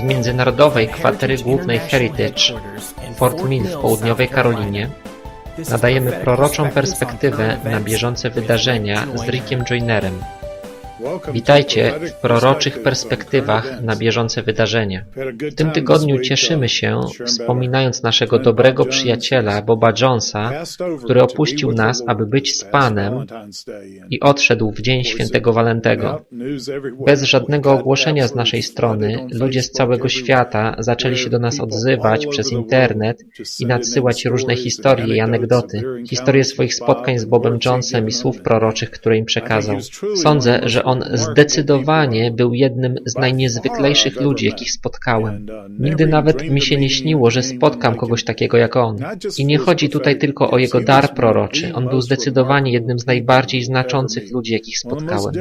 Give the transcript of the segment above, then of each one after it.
Z międzynarodowej kwatery głównej Heritage Fort Mill w południowej Karolinie nadajemy proroczą perspektywę na bieżące wydarzenia z Rickiem Joynerem. Witajcie w proroczych perspektywach na bieżące wydarzenia. W tym tygodniu cieszymy się, wspominając naszego dobrego przyjaciela Boba Jonesa, który opuścił nas, aby być z Panem i odszedł w dzień świętego Walentego. Bez żadnego ogłoszenia z naszej strony, ludzie z całego świata zaczęli się do nas odzywać przez internet i nadsyłać różne historie i anegdoty, historie swoich spotkań z Bobem Jonesem i słów proroczych, które im przekazał. Sądzę, że on zdecydowanie był jednym z najniezwyklejszych ludzi, jakich spotkałem. Nigdy nawet mi się nie śniło, że spotkam kogoś takiego jak on. I nie chodzi tutaj tylko o jego dar proroczy. On był zdecydowanie jednym z najbardziej znaczących ludzi, jakich spotkałem.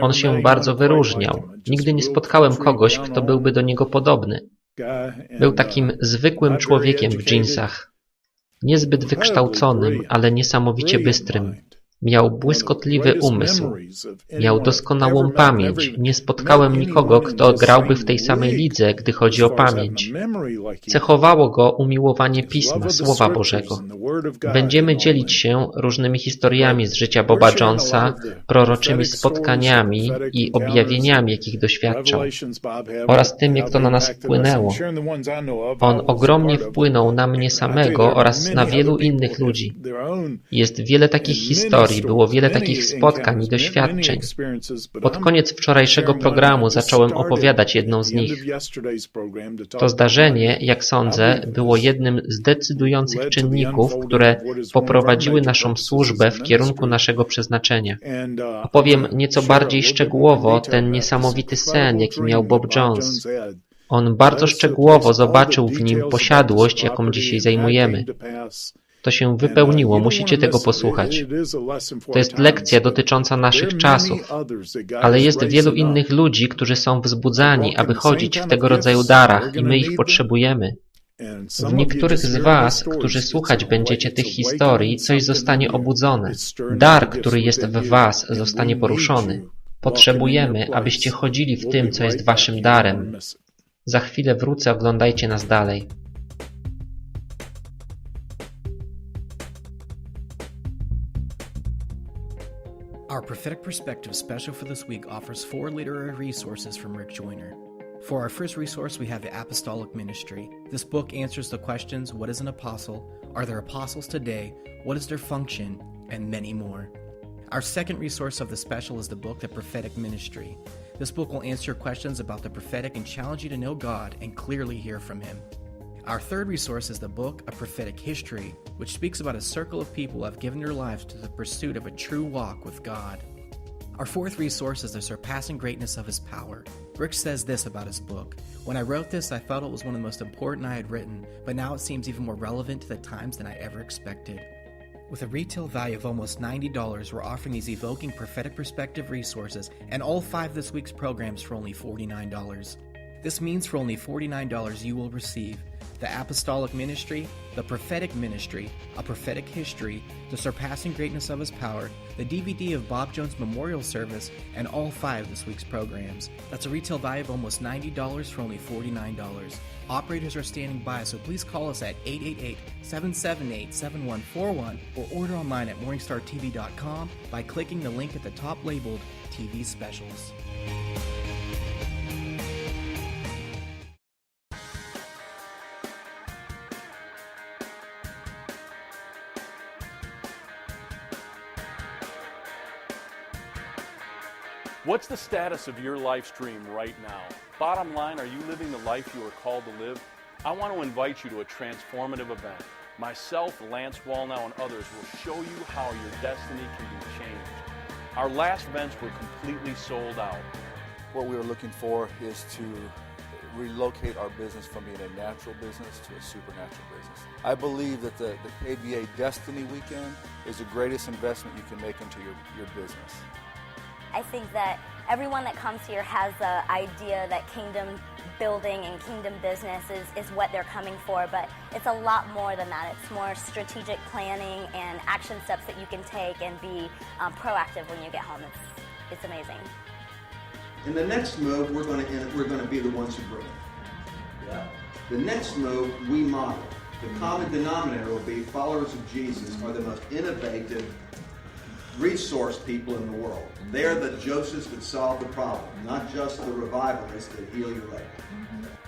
On się bardzo wyróżniał. Nigdy nie spotkałem kogoś, kto byłby do niego podobny. Był takim zwykłym człowiekiem w dżinsach. Niezbyt wykształconym, ale niesamowicie bystrym. Miał błyskotliwy umysł. Miał doskonałą pamięć. Nie spotkałem nikogo, kto grałby w tej samej lidze, gdy chodzi o pamięć. Cechowało go umiłowanie Pisma, Słowa Bożego. Będziemy dzielić się różnymi historiami z życia Boba Jonesa, proroczymi spotkaniami i objawieniami, jakich doświadczał, oraz tym, jak to na nas wpłynęło. On ogromnie wpłynął na mnie samego oraz na wielu innych ludzi. Jest wiele takich historii, było wiele takich spotkań i doświadczeń. Pod koniec wczorajszego programu zacząłem opowiadać jedną z nich. To zdarzenie, jak sądzę, było jednym z decydujących czynników, które poprowadziły naszą służbę w kierunku naszego przeznaczenia. Opowiem nieco bardziej szczegółowo ten niesamowity sen, jaki miał Bob Jones. On bardzo szczegółowo zobaczył w nim posiadłość, jaką dzisiaj zajmujemy. To się wypełniło, musicie tego posłuchać. To jest lekcja dotycząca naszych czasów, ale jest wielu innych ludzi, którzy są wzbudzani, aby chodzić w tego rodzaju darach i my ich potrzebujemy. W niektórych z Was, którzy słuchać będziecie tych historii, coś zostanie obudzone. Dar, który jest w Was, zostanie poruszony. Potrzebujemy, abyście chodzili w tym, co jest Waszym darem. Za chwilę wrócę, oglądajcie nas dalej. Our Prophetic Perspective special for this week offers four literary resources from Rick Joyner. For our first resource, we have the Apostolic Ministry. This book answers the questions What is an apostle? Are there apostles today? What is their function? And many more. Our second resource of the special is the book The Prophetic Ministry. This book will answer questions about the prophetic and challenge you to know God and clearly hear from Him. Our third resource is the book A Prophetic History, which speaks about a circle of people who have given their lives to the pursuit of a true walk with God. Our fourth resource is the surpassing greatness of his power. Rick says this about his book When I wrote this, I felt it was one of the most important I had written, but now it seems even more relevant to the times than I ever expected. With a retail value of almost $90, we're offering these evoking prophetic perspective resources and all five this week's programs for only $49. This means for only $49 you will receive the Apostolic Ministry, the Prophetic Ministry, A Prophetic History, The Surpassing Greatness of His Power, the DVD of Bob Jones Memorial Service, and all five of this week's programs. That's a retail value of almost $90 for only $49. Operators are standing by, so please call us at 888 778 7141 or order online at MorningstarTV.com by clicking the link at the top labeled TV Specials. What's the status of your life stream right now? Bottom line, are you living the life you are called to live? I want to invite you to a transformative event. Myself, Lance Wallnow, and others will show you how your destiny can be changed. Our last events were completely sold out. What we are looking for is to relocate our business from being a natural business to a supernatural business. I believe that the, the KBA Destiny Weekend is the greatest investment you can make into your, your business. I think that everyone that comes here has the idea that kingdom building and kingdom business is, is what they're coming for, but it's a lot more than that. It's more strategic planning and action steps that you can take and be um, proactive when you get home. It's, it's amazing. In the next move, we're going to we're going to be the ones who bring it. Yeah. The next move, we model. The common denominator will be followers of Jesus are the most innovative resource people in the world. They're the Josephs that solve the problem, not just the revivalists that heal your leg.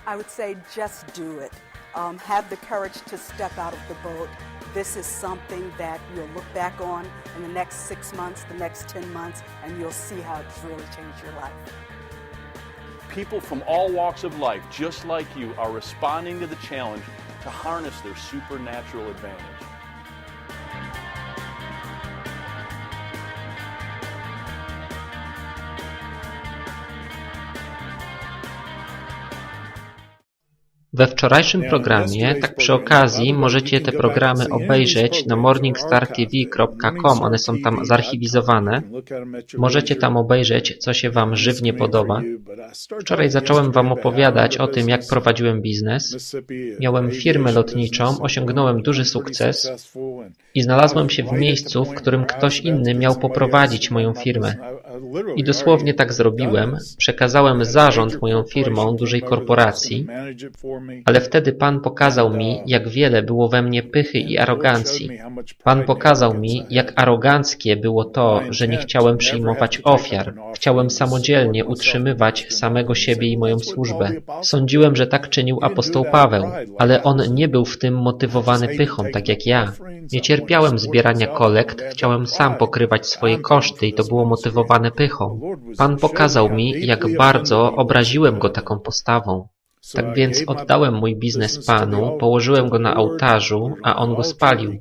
I would say just do it. Um, have the courage to step out of the boat. This is something that you'll look back on in the next six months, the next 10 months, and you'll see how it's really changed your life. People from all walks of life, just like you, are responding to the challenge to harness their supernatural advantage. We wczorajszym programie, tak przy okazji, możecie te programy obejrzeć na morningstartv.com, one są tam zarchiwizowane. Możecie tam obejrzeć, co się Wam żywnie podoba. Wczoraj zacząłem Wam opowiadać o tym, jak prowadziłem biznes. Miałem firmę lotniczą, osiągnąłem duży sukces i znalazłem się w miejscu, w którym ktoś inny miał poprowadzić moją firmę. I dosłownie tak zrobiłem. Przekazałem zarząd moją firmą dużej korporacji, ale wtedy Pan pokazał mi, jak wiele było we mnie pychy i arogancji. Pan pokazał mi, jak aroganckie było to, że nie chciałem przyjmować ofiar. Chciałem samodzielnie utrzymywać samego siebie i moją służbę. Sądziłem, że tak czynił apostoł Paweł, ale on nie był w tym motywowany pychą, tak jak ja. Nie cierpiałem zbierania kolekt, chciałem sam pokrywać swoje koszty i to było motywowane pychą. Pan pokazał mi, jak bardzo obraziłem go taką postawą. Tak więc oddałem mój biznes Panu, położyłem go na ołtarzu, a On go spalił.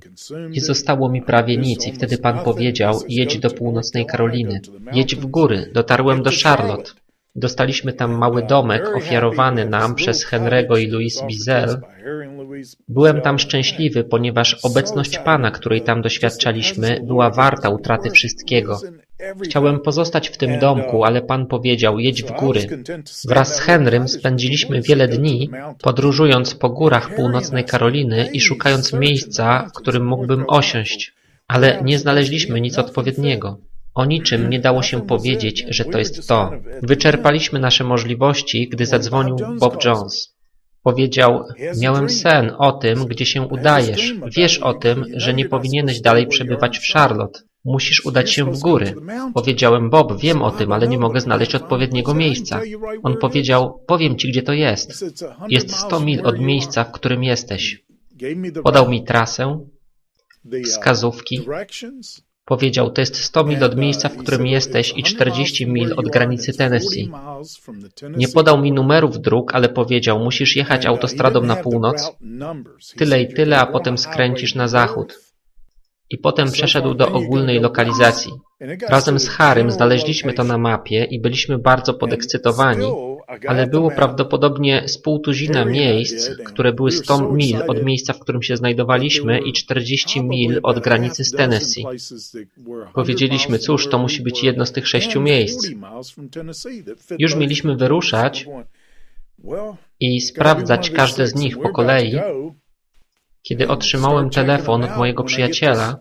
Nie zostało mi prawie nic i wtedy Pan powiedział, jedź do północnej Karoliny, jedź w góry, dotarłem do Charlotte. Dostaliśmy tam mały domek ofiarowany nam przez Henry'ego i Louise Bizel. Byłem tam szczęśliwy, ponieważ obecność Pana, której tam doświadczaliśmy, była warta utraty wszystkiego. Chciałem pozostać w tym domku, ale Pan powiedział, jedź w góry. Wraz z Henrym spędziliśmy wiele dni, podróżując po górach północnej Karoliny i szukając miejsca, w którym mógłbym osiąść. Ale nie znaleźliśmy nic odpowiedniego. O niczym nie dało się powiedzieć, że to jest to. Wyczerpaliśmy nasze możliwości, gdy zadzwonił Bob Jones. Powiedział, miałem sen o tym, gdzie się udajesz. Wiesz o tym, że nie powinieneś dalej przebywać w Charlotte. Musisz udać się w góry. Powiedziałem, Bob, wiem o tym, ale nie mogę znaleźć odpowiedniego miejsca. On powiedział, powiem ci, gdzie to jest. Jest 100 mil od miejsca, w którym jesteś. Podał mi trasę, wskazówki. Powiedział, to jest 100 mil od miejsca, w którym jesteś i 40 mil od granicy Tennessee. Nie podał mi numerów dróg, ale powiedział, musisz jechać autostradą na północ, tyle i tyle, a potem skręcisz na zachód. I potem przeszedł do ogólnej lokalizacji. Razem z Harym znaleźliśmy to na mapie i byliśmy bardzo podekscytowani, ale było prawdopodobnie z pół tuzina miejsc, które były 100 mil od miejsca, w którym się znajdowaliśmy i 40 mil od granicy z Tennessee. Powiedzieliśmy, cóż, to musi być jedno z tych sześciu miejsc. Już mieliśmy wyruszać i sprawdzać każde z nich po kolei, kiedy otrzymałem telefon od mojego przyjaciela,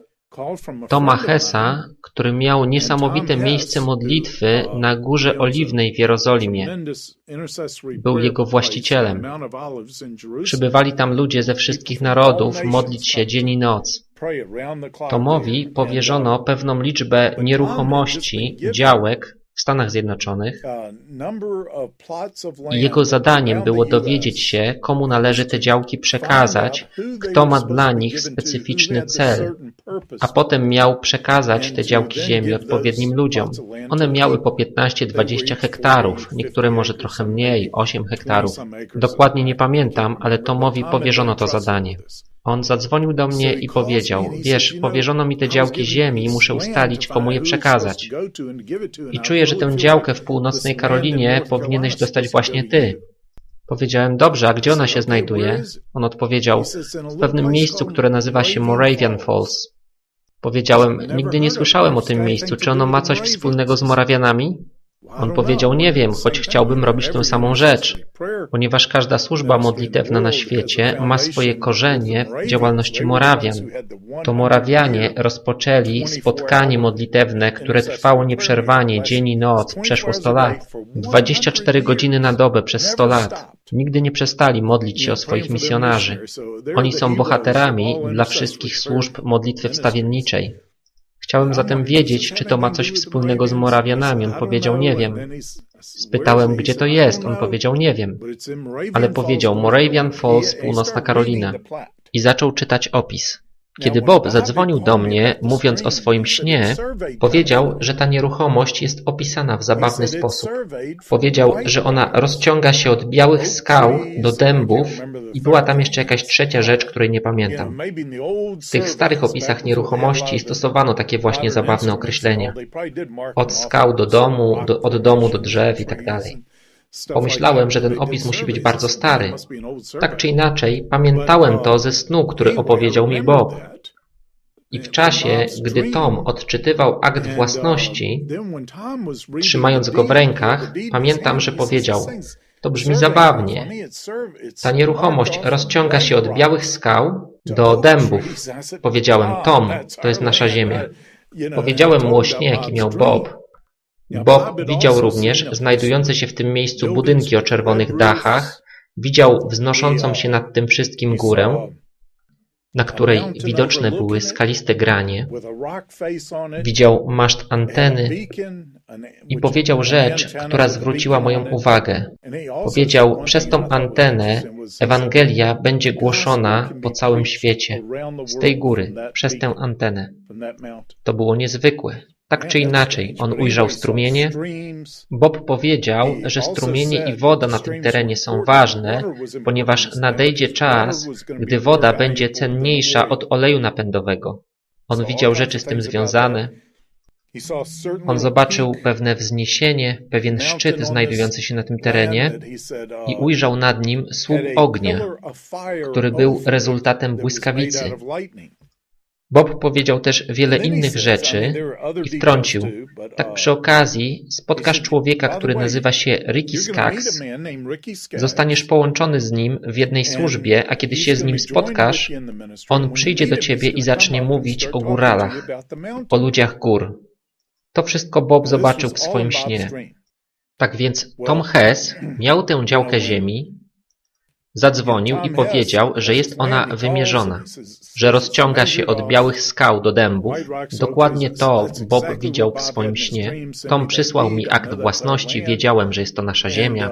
Toma Hessa, który miał niesamowite miejsce modlitwy na Górze Oliwnej w Jerozolimie. Był jego właścicielem. Przybywali tam ludzie ze wszystkich narodów modlić się dzień i noc. Tomowi powierzono pewną liczbę nieruchomości, działek w Stanach Zjednoczonych jego zadaniem było dowiedzieć się, komu należy te działki przekazać, kto ma dla nich specyficzny cel, a potem miał przekazać te działki ziemi odpowiednim ludziom. One miały po 15-20 hektarów, niektóre może trochę mniej, 8 hektarów. Dokładnie nie pamiętam, ale Tomowi powierzono to zadanie. On zadzwonił do mnie i powiedział, wiesz, powierzono mi te działki ziemi i muszę ustalić, komu je przekazać. I czuję, że tę działkę w północnej Karolinie powinieneś dostać właśnie ty. Powiedziałem, dobrze, a gdzie ona się znajduje? On odpowiedział, w pewnym miejscu, które nazywa się Moravian Falls. Powiedziałem, nigdy nie słyszałem o tym miejscu, czy ono ma coś wspólnego z Morawianami? On powiedział, nie wiem, choć chciałbym robić tę samą rzecz, ponieważ każda służba modlitewna na świecie ma swoje korzenie w działalności Morawian. To Morawianie rozpoczęli spotkanie modlitewne, które trwało nieprzerwanie dzień i noc, przeszło 100 lat. 24 godziny na dobę przez 100 lat. Nigdy nie przestali modlić się o swoich misjonarzy. Oni są bohaterami dla wszystkich służb modlitwy wstawienniczej. Chciałem zatem wiedzieć, czy to ma coś wspólnego z Morawianami. On powiedział, nie wiem. Spytałem, gdzie to jest. On powiedział, nie wiem. Ale powiedział, Moravian Falls, północna Karolina. I zaczął czytać opis. Kiedy Bob zadzwonił do mnie, mówiąc o swoim śnie, powiedział, że ta nieruchomość jest opisana w zabawny sposób. Powiedział, że ona rozciąga się od białych skał do dębów i była tam jeszcze jakaś trzecia rzecz, której nie pamiętam. W tych starych opisach nieruchomości stosowano takie właśnie zabawne określenia. Od skał do domu, do, od domu do drzew i tak dalej. Pomyślałem, że ten opis musi być bardzo stary. Tak czy inaczej, pamiętałem to ze snu, który opowiedział mi Bob. I w czasie, gdy Tom odczytywał akt własności, trzymając go w rękach, pamiętam, że powiedział: To brzmi zabawnie. Ta nieruchomość rozciąga się od białych skał do dębów. Powiedziałem: Tom, to jest nasza ziemia. Powiedziałem mu o śnie, jaki miał Bob. Bob widział również znajdujące się. w tym miejscu budynki o czerwonych dachach, widział wznoszącą się nad tym wszystkim górę, na której widoczne były skaliste granie, widział maszt anteny i powiedział rzecz, która zwróciła moją uwagę. Powiedział, przez tą antenę Ewangelia będzie głoszona po całym świecie, z tej góry, przez tę antenę. To było niezwykłe. Tak czy inaczej, on ujrzał strumienie. Bob powiedział, że strumienie i woda na tym terenie są ważne, ponieważ nadejdzie czas, gdy woda będzie cenniejsza od oleju napędowego. On widział rzeczy z tym związane. On zobaczył pewne wzniesienie, pewien szczyt znajdujący się na tym terenie i ujrzał nad nim słup ognia, który był rezultatem błyskawicy. Bob powiedział też wiele innych rzeczy i wtrącił. Tak przy okazji spotkasz człowieka, który nazywa się Ricky Skaggs, zostaniesz połączony z nim w jednej służbie, a kiedy się z nim spotkasz, on przyjdzie do ciebie i zacznie mówić o góralach, o ludziach gór. To wszystko Bob zobaczył w swoim śnie. Tak więc Tom Hess miał tę działkę ziemi, Zadzwonił i powiedział, że jest ona wymierzona, że rozciąga się od białych skał do dębów. Dokładnie to Bob widział w swoim śnie. Tom przysłał mi akt własności, wiedziałem, że jest to nasza ziemia.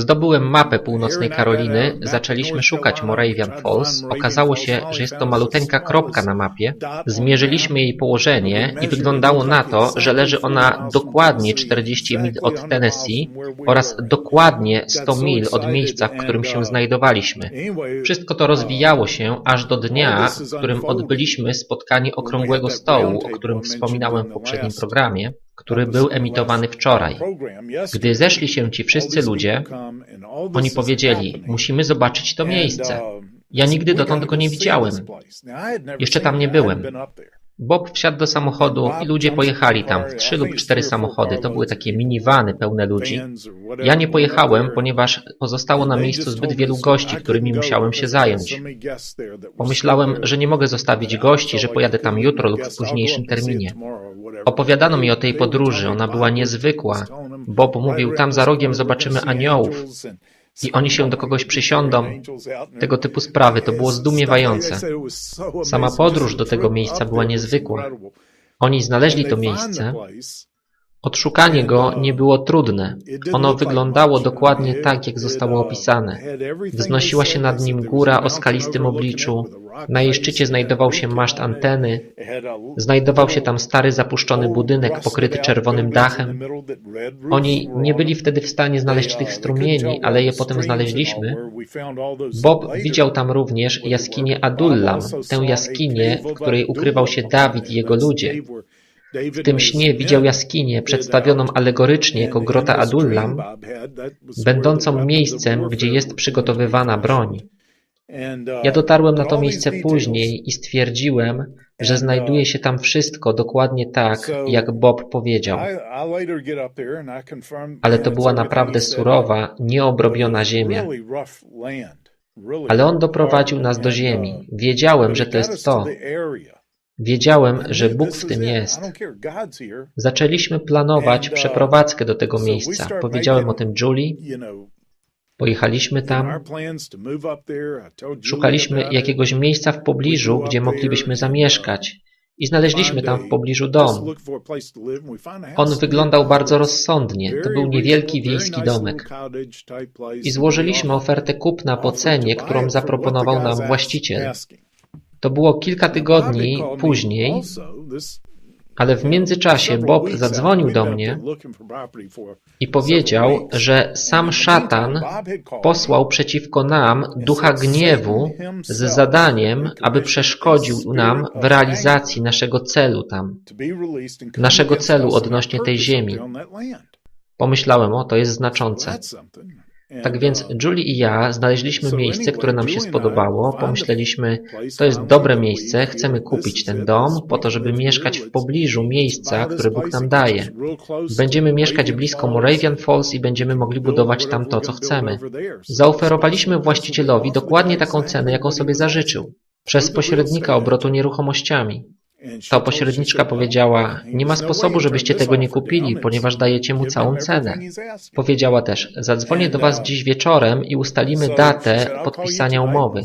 Zdobyłem mapę północnej Karoliny, zaczęliśmy szukać Moravian Falls. Okazało się, że jest to maluteńka kropka na mapie. Zmierzyliśmy jej położenie i wyglądało na to, że leży ona dokładnie 40 mil od Tennessee oraz dokładnie 100 mil od miejsca, w którym się znajdowaliśmy. Wszystko to rozwijało się aż do dnia, w którym odbyliśmy spotkanie okrągłego stołu, o którym wspominałem w poprzednim programie który był emitowany wczoraj. Gdy zeszli się ci wszyscy ludzie, oni powiedzieli, musimy zobaczyć to miejsce. Ja nigdy dotąd go nie widziałem. Jeszcze tam nie byłem. Bob wsiadł do samochodu i ludzie pojechali tam w trzy lub cztery samochody. To były takie minivany pełne ludzi. Ja nie pojechałem, ponieważ pozostało na miejscu zbyt wielu gości, którymi musiałem się zająć. Pomyślałem, że nie mogę zostawić gości, że pojadę tam jutro lub w późniejszym terminie. Opowiadano mi o tej podróży, ona była niezwykła. Bob mówił, tam za rogiem zobaczymy aniołów i oni się do kogoś przysiądą. Tego typu sprawy, to było zdumiewające. Sama podróż do tego miejsca była niezwykła. Oni znaleźli to miejsce. Odszukanie go nie było trudne. Ono wyglądało dokładnie tak, jak zostało opisane. Wznosiła się nad nim góra o skalistym obliczu. Na jej szczycie znajdował się maszt anteny. Znajdował się tam stary zapuszczony budynek pokryty czerwonym dachem. Oni nie byli wtedy w stanie znaleźć tych strumieni, ale je potem znaleźliśmy. Bob widział tam również jaskinię Adullam, tę jaskinię, w której ukrywał się Dawid i jego ludzie. W tym śnie widział jaskinię przedstawioną alegorycznie jako grota Adullam, będącą miejscem, gdzie jest przygotowywana broń. Ja dotarłem na to miejsce później i stwierdziłem, że znajduje się tam wszystko dokładnie tak, jak Bob powiedział. Ale to była naprawdę surowa, nieobrobiona ziemia. Ale on doprowadził nas do ziemi. Wiedziałem, że to jest to. Wiedziałem, że Bóg w tym jest. Zaczęliśmy planować przeprowadzkę do tego miejsca. Powiedziałem o tym Julie. Pojechaliśmy tam. Szukaliśmy jakiegoś miejsca w pobliżu, gdzie moglibyśmy zamieszkać. I znaleźliśmy tam w pobliżu dom. On wyglądał bardzo rozsądnie. To był niewielki wiejski domek. I złożyliśmy ofertę kupna po cenie, którą zaproponował nam właściciel. To było kilka tygodni później, ale w międzyczasie Bob zadzwonił do mnie i powiedział, że sam szatan posłał przeciwko nam ducha gniewu z zadaniem, aby przeszkodził nam w realizacji naszego celu tam, naszego celu odnośnie tej ziemi. Pomyślałem, o, to jest znaczące. Tak więc Julie i ja znaleźliśmy miejsce, które nam się spodobało. Pomyśleliśmy, to jest dobre miejsce, chcemy kupić ten dom po to, żeby mieszkać w pobliżu miejsca, które Bóg nam daje. Będziemy mieszkać blisko Moravian Falls i będziemy mogli budować tam to, co chcemy. Zaoferowaliśmy właścicielowi dokładnie taką cenę, jaką sobie zażyczył. Przez pośrednika obrotu nieruchomościami. Ta pośredniczka powiedziała, nie ma sposobu, żebyście tego nie kupili, ponieważ dajecie mu całą cenę. Powiedziała też, zadzwonię do was dziś wieczorem i ustalimy datę podpisania umowy.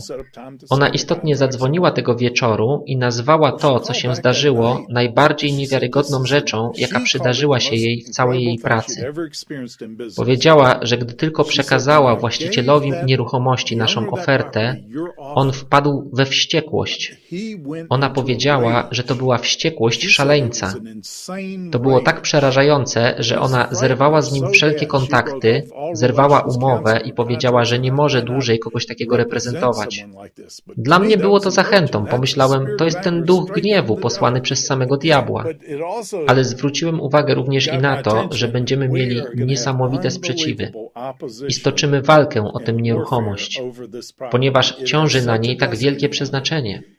Ona istotnie zadzwoniła tego wieczoru i nazwała to, co się zdarzyło, najbardziej niewiarygodną rzeczą, jaka przydarzyła się jej w całej jej pracy. Powiedziała, że gdy tylko przekazała właścicielowi nieruchomości naszą ofertę, on wpadł we wściekłość. Ona powiedziała, że to była wściekłość szaleńca. To było tak przerażające, że ona zerwała z nim wszelkie kontakty, zerwała umowę i powiedziała, że nie może dłużej kogoś takiego reprezentować. Dla mnie było to zachętą. Pomyślałem, to jest ten duch gniewu posłany przez samego diabła. Ale zwróciłem uwagę również i na to, że będziemy mieli niesamowite sprzeciwy i stoczymy walkę o tę nieruchomość, ponieważ ciąży na niej tak wielkie przeznaczenie.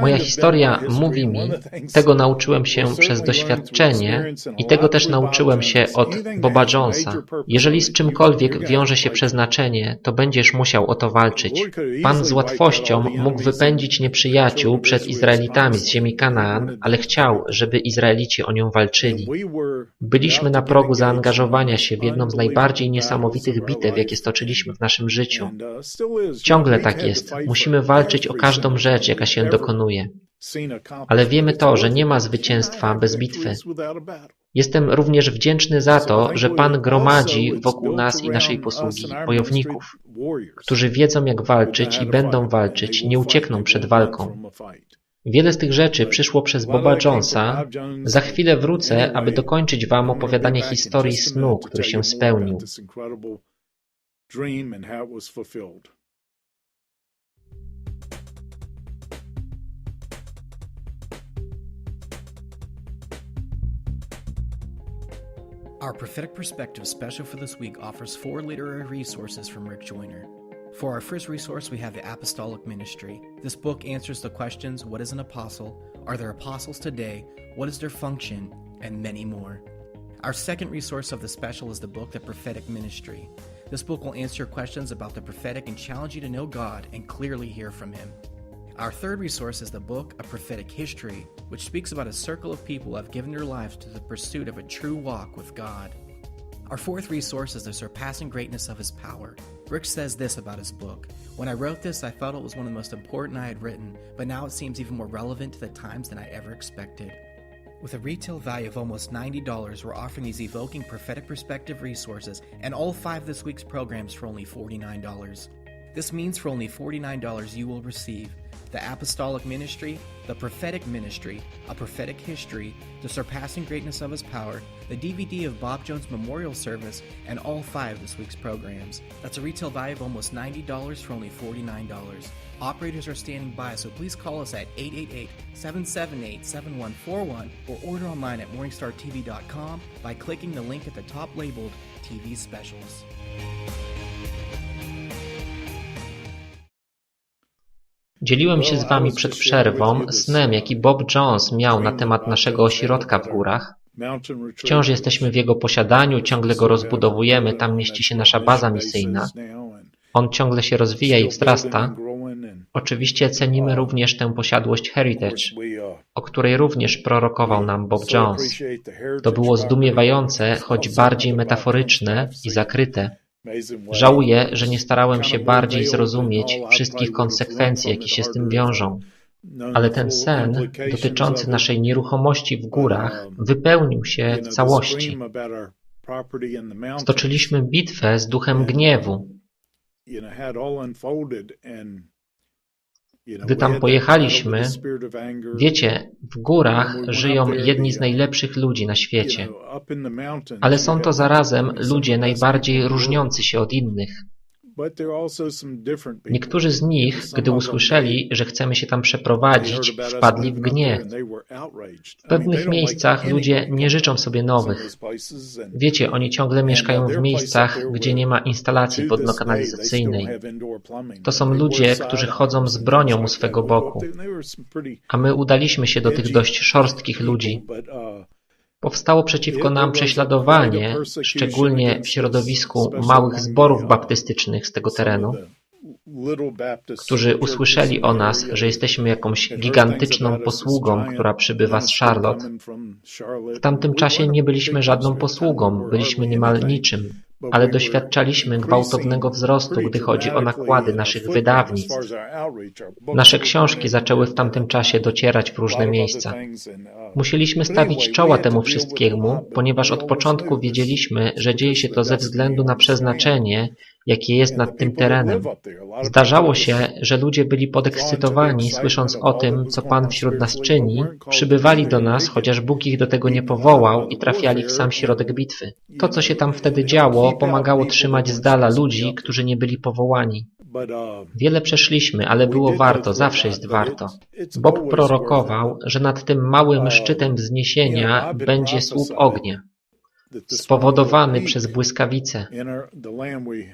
Moja historia mówi mi, tego nauczyłem się przez doświadczenie i tego też nauczyłem się od Boba Jonesa. Jeżeli z czymkolwiek wiąże się przeznaczenie, to będziesz musiał o to walczyć. Pan z łatwością mógł wypędzić nieprzyjaciół przed Izraelitami z ziemi Kanaan, ale chciał, żeby Izraelici o nią walczyli. Byliśmy na progu zaangażowania się w jedną z najbardziej niesamowitych bitew, jakie stoczyliśmy w naszym życiu. Ciągle tak jest. Musimy walczyć o każdą rzecz, jaka się dokonuje. Ale wiemy to, że nie ma zwycięstwa bez bitwy. Jestem również wdzięczny za to, że Pan gromadzi wokół nas i naszej posługi bojowników, którzy wiedzą jak walczyć i będą walczyć, nie uciekną przed walką. Wiele z tych rzeczy przyszło przez Boba Jonesa. Za chwilę wrócę, aby dokończyć Wam opowiadanie historii snu, który się spełnił. Our Prophetic Perspective special for this week offers four literary resources from Rick Joyner. For our first resource, we have the Apostolic Ministry. This book answers the questions What is an apostle? Are there apostles today? What is their function? And many more. Our second resource of the special is the book The Prophetic Ministry. This book will answer questions about the prophetic and challenge you to know God and clearly hear from Him. Our third resource is the book A Prophetic History, which speaks about a circle of people who have given their lives to the pursuit of a true walk with God. Our fourth resource is the surpassing greatness of his power. Rick says this about his book When I wrote this, I felt it was one of the most important I had written, but now it seems even more relevant to the times than I ever expected. With a retail value of almost $90, we're offering these evoking prophetic perspective resources and all five of this week's programs for only $49. This means for only $49 you will receive the Apostolic Ministry, the Prophetic Ministry, A Prophetic History, The Surpassing Greatness of His Power, the DVD of Bob Jones Memorial Service, and all five of this week's programs. That's a retail value of almost $90 for only $49. Operators are standing by, so please call us at 888 778 7141 or order online at MorningstarTV.com by clicking the link at the top labeled TV Specials. Dzieliłem się z wami przed przerwą snem, jaki Bob Jones miał na temat naszego ośrodka w górach. Wciąż jesteśmy w jego posiadaniu, ciągle go rozbudowujemy, tam mieści się nasza baza misyjna. On ciągle się rozwija i wzrasta. Oczywiście cenimy również tę posiadłość Heritage, o której również prorokował nam Bob Jones. To było zdumiewające, choć bardziej metaforyczne i zakryte. Żałuję, że nie starałem się bardziej zrozumieć wszystkich konsekwencji, jakie się z tym wiążą. Ale ten sen dotyczący naszej nieruchomości w górach wypełnił się w całości. Stoczyliśmy bitwę z duchem gniewu. Gdy tam pojechaliśmy, wiecie, w górach żyją jedni z najlepszych ludzi na świecie, ale są to zarazem ludzie najbardziej różniący się od innych. Niektórzy z nich, gdy usłyszeli, że chcemy się tam przeprowadzić, wpadli w gniew. W pewnych miejscach ludzie nie życzą sobie nowych. Wiecie, oni ciągle mieszkają w miejscach, gdzie nie ma instalacji wodno-kanalizacyjnej. To są ludzie, którzy chodzą z bronią u swego boku. A my udaliśmy się do tych dość szorstkich ludzi. Powstało przeciwko nam prześladowanie, szczególnie w środowisku małych zborów baptystycznych z tego terenu, którzy usłyszeli o nas, że jesteśmy jakąś gigantyczną posługą, która przybywa z Charlotte. W tamtym czasie nie byliśmy żadną posługą, byliśmy niemal niczym, ale doświadczaliśmy gwałtownego wzrostu, gdy chodzi o nakłady naszych wydawnictw. Nasze książki zaczęły w tamtym czasie docierać w różne miejsca. Musieliśmy stawić czoła temu wszystkiemu, ponieważ od początku wiedzieliśmy, że dzieje się to ze względu na przeznaczenie, jakie jest nad tym terenem. Zdarzało się, że ludzie byli podekscytowani, słysząc o tym, co Pan wśród nas czyni, przybywali do nas, chociaż Bóg ich do tego nie powołał i trafiali w sam środek bitwy. To, co się tam wtedy działo, pomagało trzymać z dala ludzi, którzy nie byli powołani. Wiele przeszliśmy, ale było warto, zawsze jest warto. Bob prorokował, że nad tym małym szczytem wzniesienia będzie słup ognia, spowodowany przez błyskawice.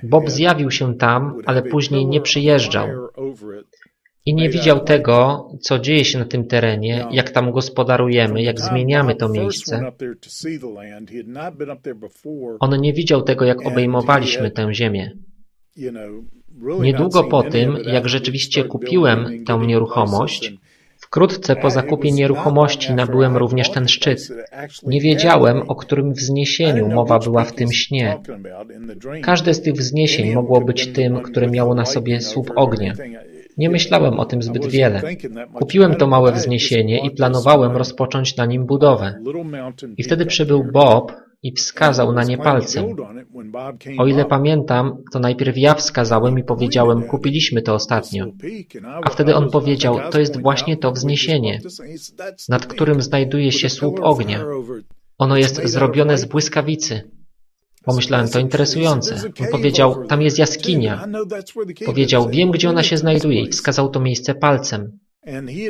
Bob zjawił się tam, ale później nie przyjeżdżał i nie widział tego, co dzieje się na tym terenie, jak tam gospodarujemy, jak zmieniamy to miejsce. On nie widział tego, jak obejmowaliśmy tę ziemię. Niedługo po tym, jak rzeczywiście kupiłem tę nieruchomość, wkrótce po zakupie nieruchomości nabyłem również ten szczyt. Nie wiedziałem, o którym wzniesieniu mowa była w tym śnie. Każde z tych wzniesień mogło być tym, które miało na sobie słup ognia. Nie myślałem o tym zbyt wiele. Kupiłem to małe wzniesienie i planowałem rozpocząć na nim budowę. I wtedy przybył Bob i wskazał na nie palcem. O ile pamiętam, to najpierw ja wskazałem i powiedziałem, kupiliśmy to ostatnio. A wtedy on powiedział, to jest właśnie to wzniesienie, nad którym znajduje się słup ognia. Ono jest zrobione z błyskawicy. Pomyślałem, to interesujące. On powiedział, tam jest jaskinia. Powiedział, wiem, gdzie ona się znajduje i wskazał to miejsce palcem.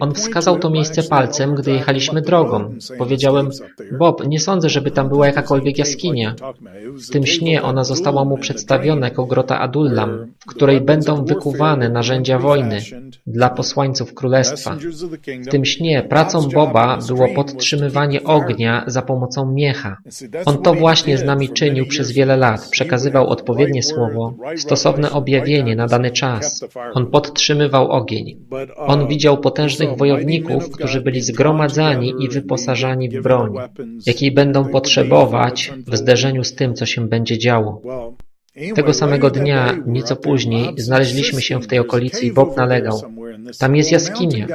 On wskazał to miejsce palcem, gdy jechaliśmy drogą. Powiedziałem, Bob, nie sądzę, żeby tam była jakakolwiek jaskinia. W tym śnie ona została mu przedstawiona jako grota Adullam, w której będą wykuwane narzędzia wojny dla posłańców królestwa. W tym śnie pracą Boba było podtrzymywanie ognia za pomocą miecha. On to właśnie z nami czynił przez wiele lat. Przekazywał odpowiednie słowo, stosowne objawienie na dany czas. On podtrzymywał ogień. On widział potężnych wojowników, którzy byli zgromadzani i wyposażani w broń, jakiej będą potrzebować w zderzeniu z tym, co się będzie działo. Tego samego dnia, nieco później, znaleźliśmy się w tej okolicy i Bob nalegał. Tam jest jaskinia.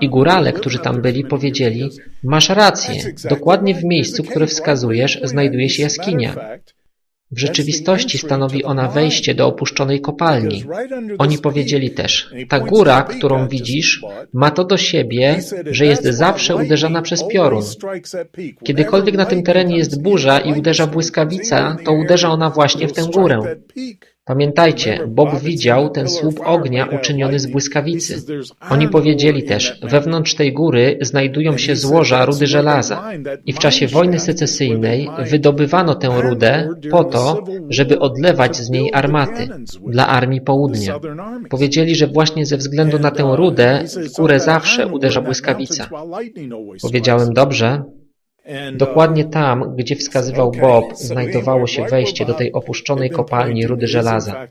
I górale, którzy tam byli, powiedzieli, masz rację, dokładnie w miejscu, które wskazujesz, znajduje się jaskinia. W rzeczywistości stanowi ona wejście do opuszczonej kopalni. Oni powiedzieli też, ta góra, którą widzisz, ma to do siebie, że jest zawsze uderzana przez piorun. Kiedykolwiek na tym terenie jest burza i uderza błyskawica, to uderza ona właśnie w tę górę. Pamiętajcie, Bob widział ten słup ognia uczyniony z błyskawicy. Oni powiedzieli też, wewnątrz tej góry znajdują się złoża rudy żelaza. I w czasie wojny secesyjnej wydobywano tę rudę po to, żeby odlewać z niej armaty dla Armii Południa. Powiedzieli, że właśnie ze względu na tę rudę w górę zawsze uderza błyskawica. Powiedziałem dobrze, Dokładnie tam, gdzie wskazywał Bob, znajdowało się wejście do tej opuszczonej kopalni rudy żelaza.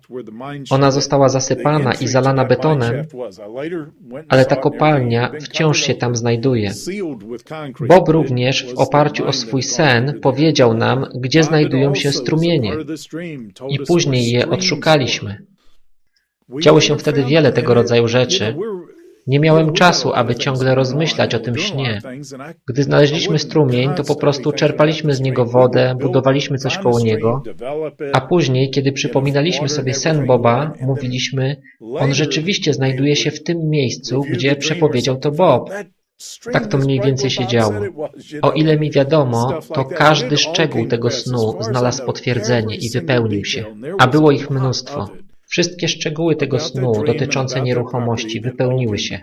Ona została zasypana i zalana betonem, ale ta kopalnia wciąż się tam znajduje. Bob również w oparciu o swój sen powiedział nam, gdzie znajdują się strumienie i później je odszukaliśmy. Działo się wtedy wiele tego rodzaju rzeczy. Nie miałem czasu, aby ciągle rozmyślać o tym śnie. Gdy znaleźliśmy strumień, to po prostu czerpaliśmy z niego wodę, budowaliśmy coś koło niego, a później, kiedy przypominaliśmy sobie sen Boba, mówiliśmy, on rzeczywiście znajduje się w tym miejscu, gdzie przepowiedział to Bob. Tak to mniej więcej się działo. O ile mi wiadomo, to każdy szczegół tego snu znalazł potwierdzenie i wypełnił się, a było ich mnóstwo. Wszystkie szczegóły tego snu dotyczące nieruchomości wypełniły się.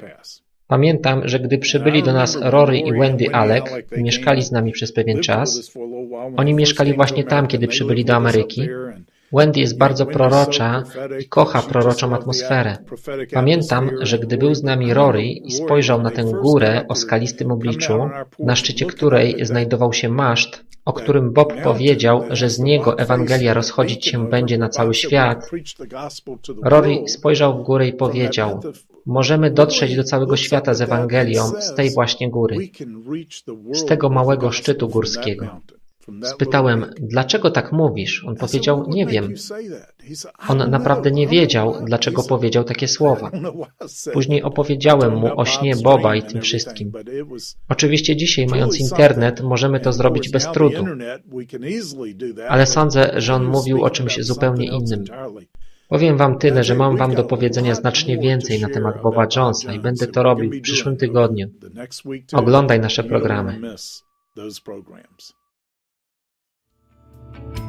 Pamiętam, że gdy przybyli do nas Rory i Wendy Alec i mieszkali z nami przez pewien czas, oni mieszkali właśnie tam, kiedy przybyli do Ameryki. Wendy jest bardzo prorocza i kocha proroczą atmosferę. Pamiętam, że gdy był z nami Rory i spojrzał na tę górę o skalistym obliczu, na szczycie której znajdował się maszt, o którym Bob powiedział, że z niego Ewangelia rozchodzić się będzie na cały świat, Rory spojrzał w górę i powiedział, możemy dotrzeć do całego świata z Ewangelią z tej właśnie góry, z tego małego szczytu górskiego. Spytałem, dlaczego tak mówisz? On powiedział, nie wiem. On naprawdę nie wiedział, dlaczego powiedział takie słowa. Później opowiedziałem mu o śnie Boba i tym wszystkim. Oczywiście dzisiaj, mając internet, możemy to zrobić bez trudu. Ale sądzę, że on mówił o czymś zupełnie innym. Powiem wam tyle, że mam wam do powiedzenia znacznie więcej na temat Boba Jonesa i będę to robił w przyszłym tygodniu. Oglądaj nasze programy. thank you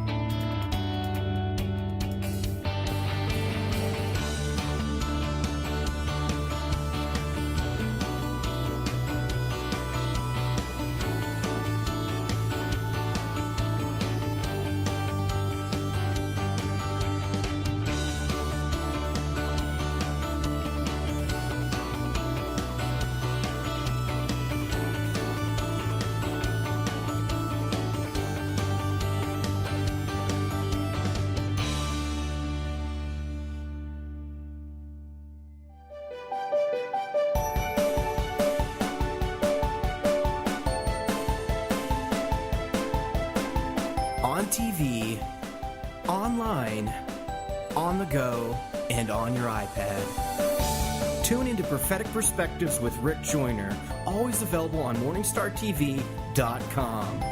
TV, online, on the go, and on your iPad. Tune into Prophetic Perspectives with Rick Joyner, always available on MorningstarTV.com.